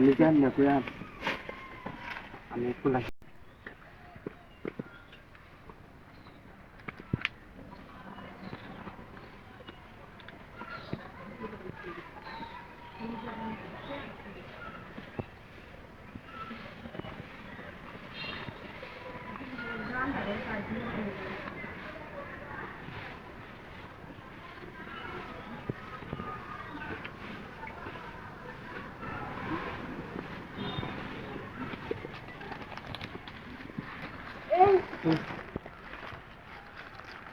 আমি জানি না কই আর আমি একটু লাগি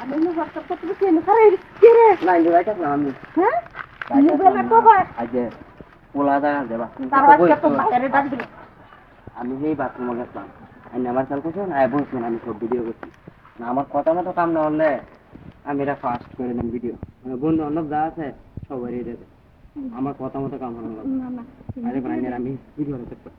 আমি হোয়াটসঅ্যাপ করতে বসে এনে কে রে? না ইন্দু যাইতাম না আমি। হ্যাঁ? মোবাইলে তো ভাই আজকে পোলা দেখা দেবা তার আজকে তো বাইরে ডাক দিল। আমি সেই বাথরুমে গেছিলাম আমি আমার চাল করছি? না বলছেন আমি সব ভিডিও করছি। না আমার কথা মতো কাম না হলে আমি এটা ফাস্ট করে নিলাম ভিডিও বন্ধু বান্ধব যা আছে সবারই দেবে আমার কথা মতো কাম হলো না। আরে ভাই আমি ভিডিও করতে পারি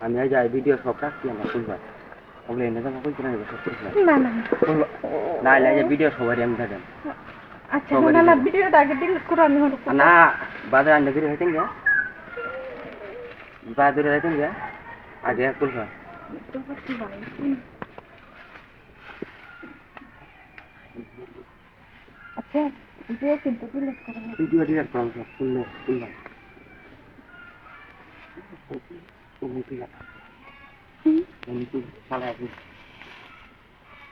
আমি আজ যাই ভিডিও সব রাখছি আমার খুলবা ওগুলো এনে দেবো কই কিনা সব খুলবা না না না না এই ভিডিও সবারই আমি দেবেন আচ্ছা না না ভিডিওটা আগে ডিলিট করে আমি হলো না বাজার আনতে ভিডিও হইতেন গে বাজারে হইতেন গে আগে খুলবা আচ্ছা ভিডিও কিন্তু ডিলিট করে ভিডিও ডিলেট করলাম সব খুললে খুললাম তুমি কি আমি তো সারা আছি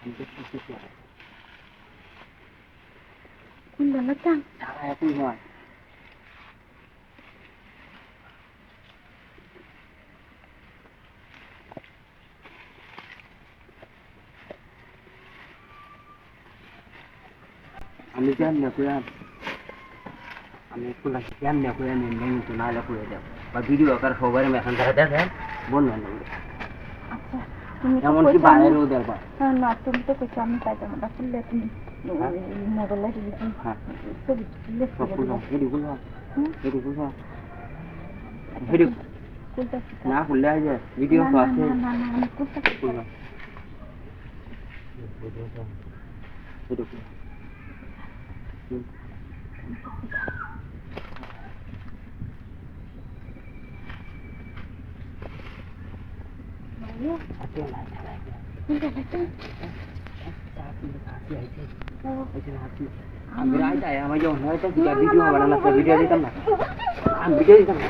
আমি তো কিছু কোন না চান সারা আছি নয় আমি জানি না কই আর আমি একটু লাগি জানি না কই আমি নেই তো নাহলে কই দেব বা ভিডিও আকার সবাই এখন ধরে দেখেন না আচ্ছা এমনকি বাইরেও দেখবা। হ্যাঁ, না তুমি তো কইছো আমি পায়জামাটা খুললে তুমি মোবাইলে হ্যাঁ। ছবি সব করে খুলবা দিবা। হেডি হুম? হেডি খুলবা। হেডি। না খুললে আজ ভিডিও না, তো না, আছে না, খুলবা হেডি খুলবা হুম। ভাইয়া, আছে না আছে না খুলতে পারছ? আমি রাইট আয় আমার যখন হয়তো ভিডিও বানানো ভিডিও দিতাম না আমি ভিডিও দিতাম না